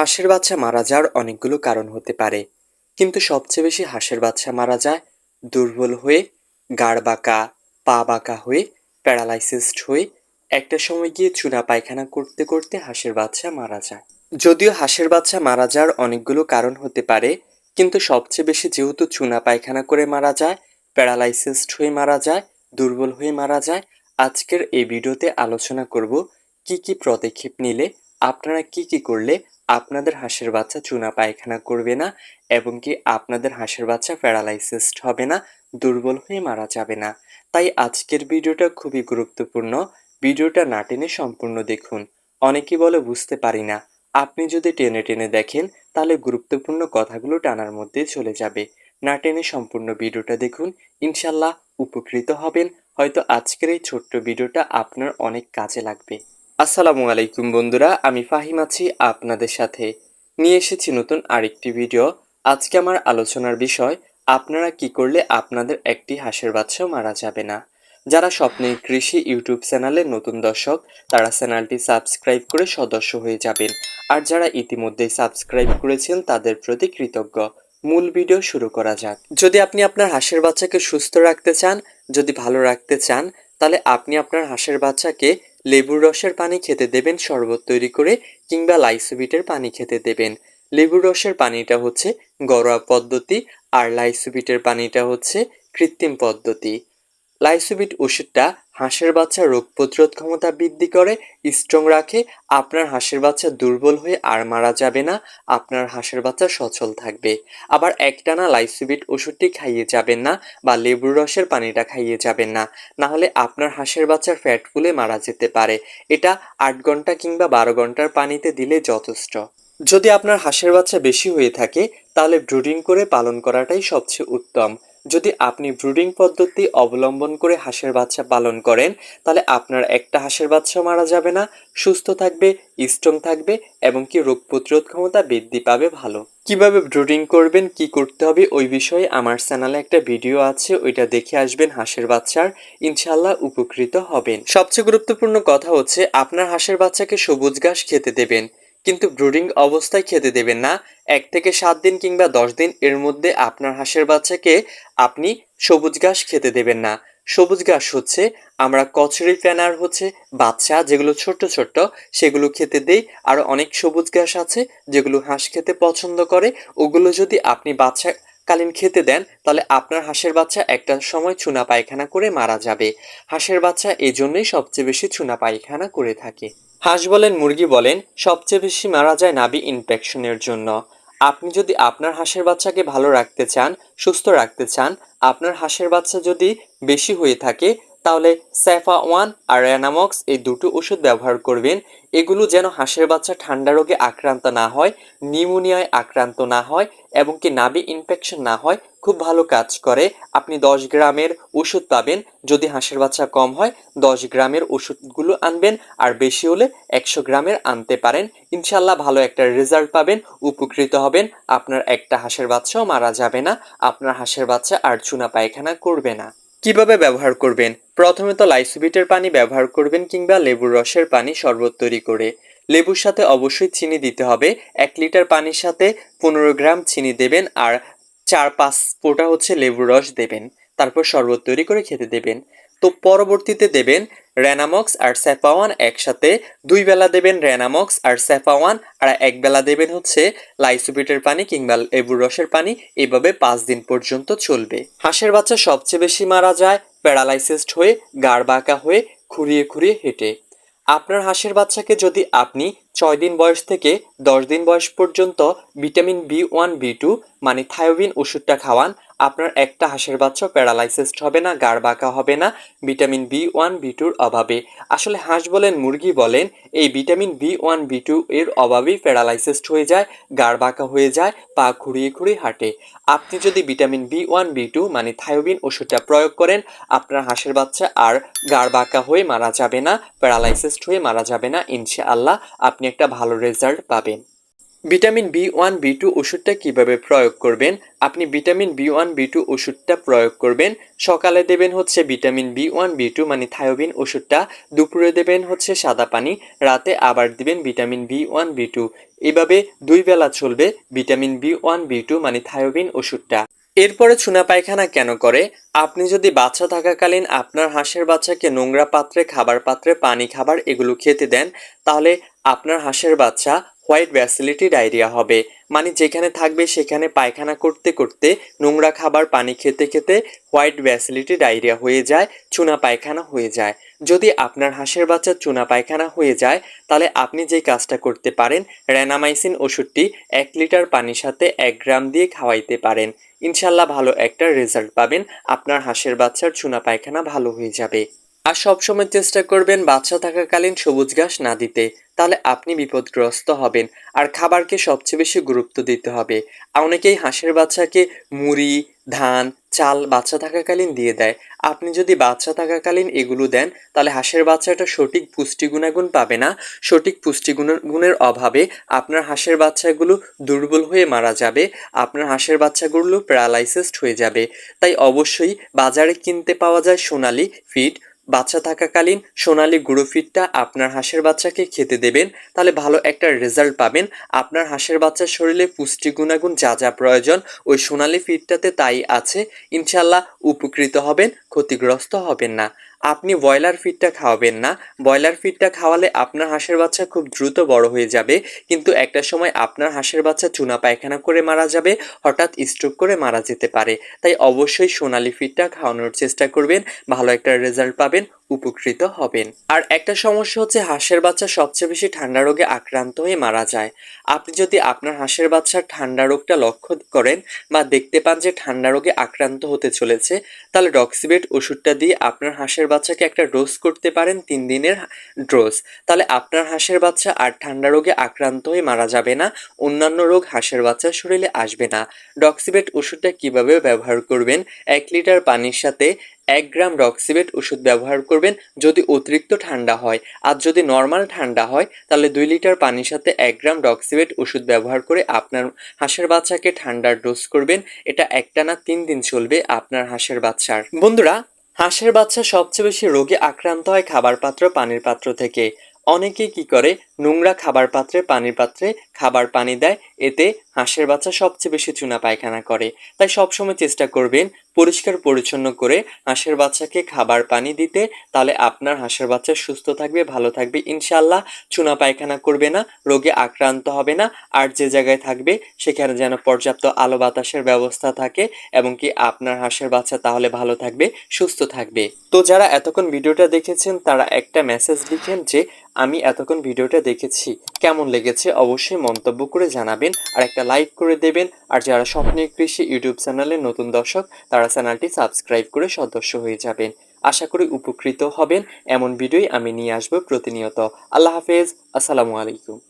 হাঁসের বাচ্চা মারা যাওয়ার অনেকগুলো কারণ হতে পারে। কিন্তু সবচেয়ে বেশি হাঁসের বাচ্চা মারা যায় দুর্বল হয়ে, গাড় বাঁকা, পা বাঁকা হয়ে, প্যারালাইসিসড হয়ে, একটা সময় গিয়ে চুনা পায়খানা করতে করতে হাঁসের বাচ্চা মারা যায়। যদিও হাঁসের বাচ্চা মারা যাওয়ার অনেকগুলো কারণ হতে পারে, কিন্তু সবচেয়ে বেশি যেহেতু চুনা পায়খানা করে মারা যায়, প্যারালাইসিসড হয়ে মারা যায়, দুর্বল হয়ে মারা যায়, আজকের এই ভিডিওতে আলোচনা করব কি কি পদক্ষেপ নিলে, আপনারা কি কি করলে আপনাদের হাঁসের বাচ্চা চুনা পায়খানা করবে না এবং কি আপনাদের হাঁসের বাচ্চা প্যারালাইসিসড হবে না, দুর্বল হয়ে মারা যাবে না। তাই আজকের ভিডিওটা খুবই গুরুত্বপূর্ণ। ভিডিওটা না টেনে সম্পূর্ণ দেখুন। অনেকে বলে বুঝতে পারি না। আপনি যদি টেনে টেনে দেখেন, তাহলে গুরুত্বপূর্ণ কথাগুলো টানার মধ্যে চলে যাবে। না টেনে সম্পূর্ণ ভিডিওটা দেখুন ইনশাল্লাহ উপকৃত হবেন। হয়তো আজকের এই ছোট্ট ভিডিওটা আপনার অনেক কাজে লাগবে। আসসালামু আলাইকুম বন্ধুরা, আমি ফাহিম আছি আপনাদের সাথে। নিয়ে এসেছি নতুন আরেকটি ভিডিও। আজকে আমার আলোচনার বিষয়, আপনারা কি করলে আপনাদের একটি হাঁসের বাচ্চাও মারা যাবে না? যারা স্বপ্নের কৃষি ইউটিউব চ্যানেলের নতুন দর্শক, তারা চ্যানেলটি সাবস্ক্রাইব করে সদস্য হয়ে যাবেন। আর যারা ইতিমধ্যেই সাবস্ক্রাইব করেছেন, তাদের প্রতি কৃতজ্ঞ। মূল ভিডিও শুরু করা যাক। যদি আপনি আপনার হাঁসের বাচ্চাকে সুস্থ রাখতে চান, যদি ভালো রাখতে চান, তাহলে আপনি আপনার হাঁসের বাচ্চাকে লেবুর রসের পানি খেতে দেবেন শরবত তৈরি করে কিংবা লাইসোবিটের পানি খেতে দেবেন। লেবুর রসের পানিটা হচ্ছে ঘরোয়া পদ্ধতি আর লাইসোবিটের পানিটা হচ্ছে কৃত্রিম পদ্ধতি। লাইসোবিট ওষুধটা হাঁসের বাচ্চার রোগ প্রতিরোধ ক্ষমতা বৃদ্ধি করে স্ট্রং রাখে, আপনার হাঁসের বাচ্চা দুর্বল হয়ে আর মারা যাবে না, আপনার হাঁসের বাচ্চা সচল থাকবে। আবার একটানা লাইসোবিট ওষুধটি খাইয়ে যাবেন না বা লেবুর রসের পানিটা খাইয়ে যাবেন না। না হলে আপনার হাঁসের বাচ্চার ফ্যাট ফুলে মারা যেতে পারে। এটা আট ঘণ্টা কিংবা বারো ঘণ্টার পানিতে দিলে যথেষ্ট। যদি আপনার হাঁসের বাচ্চা বেশি হয়ে থাকে, তাহলে ব্রুডিং করে পালন করাটাই সবচেয়ে উত্তম। যদি আপনি ব্রুডিং পদ্ধতি অবলম্বন করে হাঁসের বাচ্চা পালন করেন, তাহলে আপনার একটা হাঁসের বাচ্চা মারা যাবে না। সুস্থ থাকবে স্ট্রং থাকবে এবং কি রোগ প্রতিরোধ ক্ষমতা বৃদ্ধি পাবে ভালো। কীভাবে ব্রুডিং করবেন, কি করতে হবে, ওই বিষয়ে আমার চ্যানেলে একটা ভিডিও আছে, ওইটা দেখে আসবেন হাঁসের বাচ্চার। ইনশাল্লাহ উপকৃত হবেন। সবচেয়ে গুরুত্বপূর্ণ কথা হচ্ছে, আপনার হাঁসের বাচ্চাকে সবুজ ঘাস খেতে দেবেন। কিন্তু ব্রুডিং অবস্থায় খেতে দেবেন না। এক থেকে সাত দিন কিংবা দশ দিন এর মধ্যে আপনার হাঁসের বাচ্চাকে আপনি সবুজ ঘাস খেতে দেবেন না। সবুজ ঘাস হচ্ছে আমরা কচুরি ফ্যানার হচ্ছে বাচ্চা, যেগুলো ছোট্ট ছোট্ট, সেগুলো খেতে দেই। আর অনেক সবুজ ঘাস আছে যেগুলো হাঁস খেতে পছন্দ করে। ওগুলো যদি আপনি বাচ্চা কালীন খেতে দেন, তাহলে আপনার হাঁসের বাচ্চা একটা সময় চুনা পায়খানা করে মারা যাবে। হাঁসের বাচ্চা এই জন্যই সবচেয়ে বেশি চুনা পায়খানা করে থাকে। হাঁস বলেন, মুরগি বলেন, সবচেয়ে বেশি মারা যায় নাবি ইনফেকশনের জন্য। আপনি যদি আপনার হাঁসের বাচ্চাকে ভালো রাখতে চান, সুস্থ রাখতে চান, আপনার হাঁসের বাচ্চা যদি বেশি হয়ে থাকে তাহলে স্যাফা ওয়ান আর র্যানামক্স এই দুটো ওষুধ ব্যবহার করবেন। এগুলো যেন হাঁসের বাচ্চা ঠান্ডা রোগে আক্রান্ত না হয়, নিউমোনিয়ায় আক্রান্ত না হয় এবং কি নাভি ইনফেকশন না হয়, খুব ভালো কাজ করে। আপনি দশ গ্রামের ওষুধ পাবেন, যদি হাঁসের বাচ্চা কম হয়, দশ গ্রামের ওষুধগুলো আনবেন আর বেশি হলে একশো গ্রামের আনতে পারেন। ইনশাল্লাহ ভালো একটা রেজাল্ট পাবেন, উপকৃত হবেন। আপনার একটা হাঁসের বাচ্চাও মারা যাবে না, আপনার হাঁসের বাচ্চা আর চুনা পায়খানা করবে না। কীভাবে ব্যবহার করবেন? প্রথমে তো লাইসোবিটের পানি ব্যবহার করবেন কিংবা লেবুর রসের পানি শরবত তৈরি করে। লেবুর সাথে অবশ্যই চিনি দিতে হবে। এক লিটার পানির সাথে পনেরো গ্রাম চিনি দেবেন আর চার পাঁচ ফোঁটা হচ্ছে লেবুর রস দেবেন। তারপর শরবত তৈরি করে খেতে দেবেন। তো পরবর্তীতে দেবেন র্যানামক্স আর স্যাফাওয়ান একসাথে দুই বেলা দেবেন র্যানামক্স আর স্যাফাওয়ান আর এক বেলা দেবেন হচ্ছে লাইসোবিটের পানি কিংবা লেবুর রসের পানি। এভাবে পাঁচ দিন পর্যন্ত চলবে। হাঁসের বাচ্চা সবচেয়ে বেশি মারা যায় প্যারালাইসিসড হয়ে, গাড় বাঁকা হয়ে, খুঁড়িয়ে খুঁড়িয়ে হেঁটে। আপনার হাঁসের বাচ্চাকে যদি আপনি ছয় দিন বয়স থেকে দশ দিন বয়স পর্যন্ত vitamin B one, B two মানে থায়োবিন ওষুধটা খাওয়ান আপনার একটা হাঁসের বাচ্চা প্যারালাইসিসড হবে না, গাড় বাঁকা হবে না, ভিটামিন বি ওয়ান, বি টুর অভাবে। আসলে হাঁস বলেন, মুরগি বলেন, এই vitamin B one, B two এর অভাবেই প্যারালাইসিসড হয়ে যায়, গাড় বাঁকা হয়ে যায়, পা খুঁড়িয়ে খুঁড়িয়ে হাঁটে। আপনি যদি vitamin B one, B two মানে থায়োবিন ওষুধটা প্রয়োগ করেন, আপনার হাঁসের বাচ্চা আর গাড় বাঁকা হয়ে মারা যাবে না, প্যারালাইসিসড হয়ে মারা যাবে না, ইনশাআল্লাহ আপনি একটা ভালো রেজাল্ট পাবেন। Vitamin B one, B two ওষুধটা কীভাবে প্রয়োগ করবেন? আপনি vitamin B one, B two ওষুধটা প্রয়োগ করবেন। সকালে দেবেন হচ্ছে vitamin B one, B two মানে থায়োবিন ওষুধটা। দুপুরে দেবেন হচ্ছে সাদা পানি। রাতে আবার দিবেন vitamin B one, B two. এভাবে দুই বেলা চলবে vitamin B one, B two মানে থায়োবিন ওষুধটা। এরপরে চুনা পায়খানা কেন করে? আপনি যদি বাচ্চা থাকাকালীন আপনার হাঁসের বাচ্চাকে নোংরা পাত্রে, খাবার পাত্রে, পানি খাবার এগুলো খেতে দেন, তাহলে আপনার হাঁসের বাচ্চা হোয়াইট ভ্যাসিলিটি ডায়রিয়া হবে। মানে যেখানে থাকবে সেখানে পায়খানা করতে করতে, নোংরা খাবার, পানি খেতে খেতে হোয়াইট ভ্যাসিলিটি ডায়রিয়া হয়ে যায়, চুনা পায়খানা হয়ে যায়। যদি আপনার হাঁসের বাচ্চার চুনা পায়খানা হয়ে যায়, তাহলে আপনি যে কাজটা করতে পারেন, র্যানামাইসিন ওষুধটি এক লিটার পানির সাথে এক গ্রাম দিয়ে খাওয়াইতে পারেন। ইনশাল্লাহ ভালো একটা রেজাল্ট পাবেন, আপনার হাঁসের বাচ্চার চুনা পায়খানা ভালো হয়ে যাবে। আর সবসময় চেষ্টা করবেন বাচ্চা থাকাকালীন সবুজ ঘাস না দিতে। তাহলে আপনি বিপদগ্রস্ত হবেন। আর খাবারকে সবচেয়ে বেশি গুরুত্ব দিতে হবে। অনেকেই হাঁসের বাচ্চাকে মুড়ি, ধান, চাল বাচ্চা থাকাকালীন দিয়ে দেয়। আপনি যদি বাচ্চা থাকাকালীন এগুলো দেন, তাহলে হাঁসের বাচ্চাটা সঠিক পুষ্টি গুণাগুণ পাবে না। সঠিক পুষ্টি গুণের অভাবে আপনার হাঁসের বাচ্চাগুলো দুর্বল হয়ে মারা যাবে। আপনার হাঁসের বাচ্চাগুলো প্যারালাইসিসড হয়ে যাবে। তাই অবশ্যই বাজারে কিনতে পাওয়া যায় সোনালি ফিড বাচ্চা থাকাকালীন সোনালি গুঁড়ো ফিডটা আপনার হাঁসের বাচ্চাকে খেতে দেবেন। তাহলে ভালো একটা রেজাল্ট পাবেন। আপনার হাঁসের বাচ্চার শরীরে পুষ্টি গুণাগুণ যা যা প্রয়োজন, ওই সোনালি ফিটটাতে তাই আছে। ইনশাল্লাহ উপকৃত হবেন, ক্ষতিগ্রস্ত হবেন না। আপনি ব্রয়লার ফিডটা খাওয়াবেন না। ব্রয়লার ফিডটা খাওয়ালে আপনার হাঁসের বাচ্চা খুব দ্রুত বড় হয়ে যাবে। কিন্তু একটা সময় আপনার হাঁসের বাচ্চা চুনা পায়খানা করে মারা যাবে, হঠাৎ স্ট্রোক করে মারা যেতে পারে। তাই অবশ্যই সোনালি ফিডটা খাওয়ানোর চেষ্টা করবেন, ভালো একটা রেজাল্ট পাবেন। উপকৃত হবেন। আর একটা সমস্যা হচ্ছে হাঁসের বাচ্চা সবচেয়ে বেশি ঠান্ডা রোগে আক্রান্ত হয়ে মারা যায়। আপনি যদি আপনার হাঁসের বাচ্চার ঠান্ডা রোগটা লক্ষ্য করেন বা দেখতে পান যে ঠান্ডা রোগে আক্রান্ত হতে চলেছে, তাহলে ডক্সিবেট ওষুধটা দিয়ে আপনার হাঁসের বাচ্চাকে একটা ডোজ করতে পারেন তিন দিনের ডোজ। তাহলে আপনার হাঁসের বাচ্চা আর ঠান্ডা রোগে আক্রান্ত হয়ে মারা যাবে না, অন্যান্য রোগ হাঁসের বাচ্চার শরীরে আসবে না। ডক্সিবেট ওষুধটা কীভাবে ব্যবহার করবেন? এক লিটার পানির সাথে এক গ্রাম ডক্সিবেট ওষুধ ব্যবহার করবেন যদি অতিরিক্ত ঠান্ডা হয়। আর যদি নর্মাল ঠান্ডা হয়, তাহলে দুই লিটার পানির সাথে এক গ্রাম ডক্সিবেট ওষুধ ব্যবহার করে আপনার হাঁসের বাচ্চাকে ঠান্ডার ডোজ করবেন। এটা একটানা তিন দিন চলবে আপনার হাঁসের বাচ্চার। বন্ধুরা, হাঁসের বাচ্চা সবচেয়ে বেশি রোগে আক্রান্ত হয় খাবার পাত্র পানির পাত্র থেকে। অনেকে কি করে? নোংরা খাবার পাত্রে, পানির পাত্রে খাবার পানি দেয়, এতে হাঁসের বাচ্চা সবচেয়ে বেশি চুনা পায়খানা করে। তাই সবসময় চেষ্টা করবেন পরিষ্কার পরিচ্ছন্ন করে হাঁসের বাচ্চাকে খাবার পানি দিতে, তাহলে আপনার হাঁসের বাচ্চা সুস্থ থাকবে, ভালো থাকবে। ইনশাল্লাহ চুনা পায়খানা করবে না, রোগে আক্রান্ত হবে না, আর যে জায়গায় থাকবে সেখানে যেন পর্যাপ্ত আলো বাতাসের ব্যবস্থা থাকে এবং কি আপনার হাঁসের বাচ্চা তাহলে ভালো থাকবে, সুস্থ থাকবে। তো যারা এতক্ষণ ভিডিওটা দেখেছেন, তারা একটা মেসেজ লিখেন যে, আমি এতক্ষণ ভিডিওটা দেখেছি। কেমন লেগেছে? অবশ্যই মন্তব্য করে জানাবেন আর একটা লাইক করে দেবেন। আর যারা স্বপ্নের কৃষি ইউটিউব চ্যানেলের নতুন দর্শক, তারা চ্যানেলটি সাবস্ক্রাইব করে সদস্য হয়ে যাবেন। আশা করি উপকৃত হবেন। এমন ভিডিওই আমি নিয়ে আসব প্রতিনিয়ত। আল্লাহ হাফেজ। আসসালামু আলাইকুম।